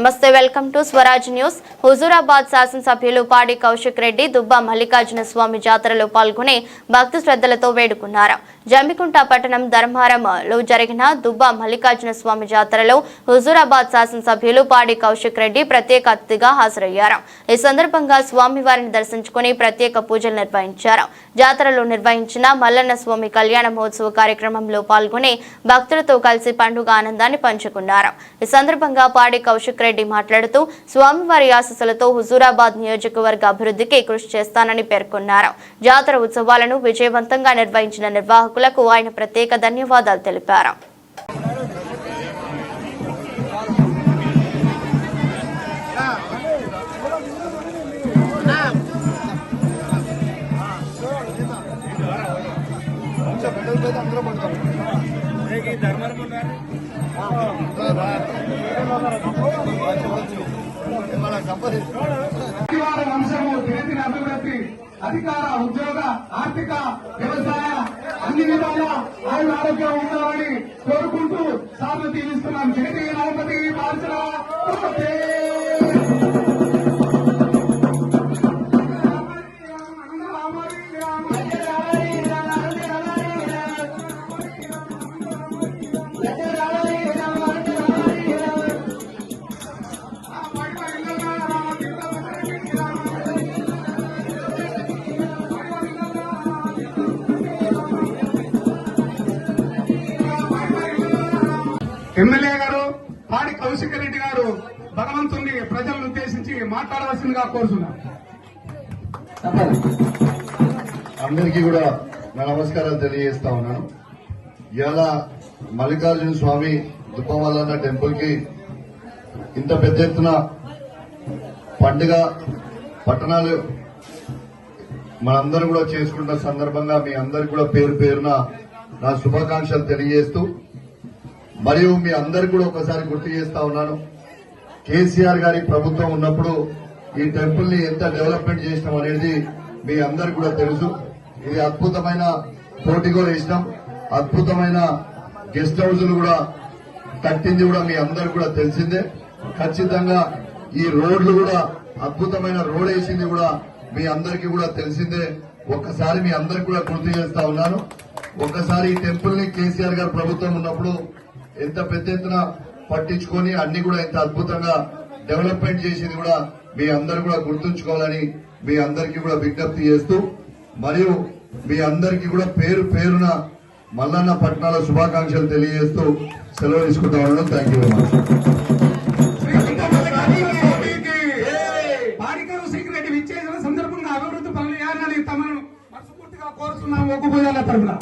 నమస్తే welcome to Swaraj news. Huzurabad శాసనసభ్యులు పాడి కౌశిక్ రెడ్డి దుబ్బా మల్లికార్జున స్వామి జాతరలో పాల్గొని భక్తి శ్రద్ధలతో వేడుకున్నారు. జమికుంట పట్టణం ధర్మారంలో జరిగిన దుబ్బా మల్లికార్జున స్వామి జాతరలో హుజూరాబాద్ శాసనసభ్యులు పాడి కౌశిక్ రెడ్డి ప్రత్యేక అతిథిగా హాజరయ్యారు. ఈ సందర్భంగా స్వామివారిని దర్శించుకుని ప్రత్యేక పూజలు నిర్వహించారు. జాతరలో నిర్వహించిన మల్లన్న స్వామి కళ్యాణ మహోత్సవ కార్యక్రమంలో పాల్గొని భక్తులతో కలిసి పండుగ ఆనందాన్ని పంచుకున్నారు. ఈ సందర్భంగా పాడి కౌశిక్ రెడ్డి మాట్లాడుతూ స్వామివారి ఆశీస్సులతో హుజూరాబాద్ నియోజకవర్గ అభివృద్ధికి కృషి చేస్తానని పేర్కొన్నారు. జాతర ఉత్సవాలను విజయవంతంగా నిర్వహించిన నిర్వాహకులకు ఆయన ప్రత్యేక ధన్యవాదాలు తెలిపారు. పరివార వంశము దినదిన అభివృద్ధి అధికార ఉద్యోగ ఆర్థిక వ్యవసాయ అన్ని విధాల ఆయన ఆరోగ్యం ఉండాలని కోరుకుంటూ సార్లు తీరుస్తున్నాం జగతి గణపతి పాల్చిన ఎమ్మెల్యే గారు పాడి కౌశిక రెడ్డి గారు భగవంతుని ప్రజలను ఉద్దేశించి మాట్లాడవలసిందిగా కోరుతున్నాం. అందరికీ కూడా నా నమస్కారాలు తెలియజేస్తా ఉన్నాను. ఇవాళ మల్లికార్జున స్వామి దుప్పవల్లన్న టెంపుల్కి ఇంత పెద్ద ఎత్తున పండుగ పట్టణాలు మనందరం కూడా చేసుకుంటున్న సందర్భంగా మీ అందరికి కూడా పేరు పేరున నా శుభాకాంక్షలు తెలియజేస్తూ మరియు మీ అందరికి కూడా ఒకసారి గుర్తు చేస్తా ఉన్నాను. కేసీఆర్ గారి ప్రభుత్వం ఉన్నప్పుడు ఈ టెంపుల్ని ఎంత డెవలప్మెంట్ చేసినాం అనేది మీ అందరికి కూడా తెలుసు. ఇది అద్భుతమైన పోటీగోలు వేసినాం. అద్భుతమైన గెస్ట్ హౌస్లు కూడా కట్టింది కూడా మీ అందరికి కూడా తెలిసిందే. ఖచ్చితంగా ఈ రోడ్లు కూడా అద్భుతమైన రోడ్ వేసింది కూడా మీ అందరికీ కూడా తెలిసిందే. ఒక్కసారి మీ అందరికి కూడా గుర్తు చేస్తా ఉన్నాను. ఒక్కసారి ఈ టెంపుల్ని కేసీఆర్ గారు ప్రభుత్వం ఉన్నప్పుడు ఎంత పెద్ద ఎత్తున పట్టించుకొని అన్ని కూడా ఎంత అద్భుతంగా డెవలప్మెంట్ చేసింది కూడా మీ అందరు కూడా గుర్తుంచుకోవాలని మీ అందరికీ కూడా విజ్ఞప్తి చేస్తూ మరియు మీ అందరికీ కూడా పేరు పేరున మల్లన్న పట్టణాల శుభాకాంక్షలు తెలియజేస్తూ సెలవు తీసుకుంటా ఉండడం థ్యాంక్ యూ వెరీ మచ్. సందర్భంగా అభివృద్ధి పనులు చేయాలని తమను మనస్ఫూర్తిగా కోరుతున్నాం ఒక్క పూజల తరఫున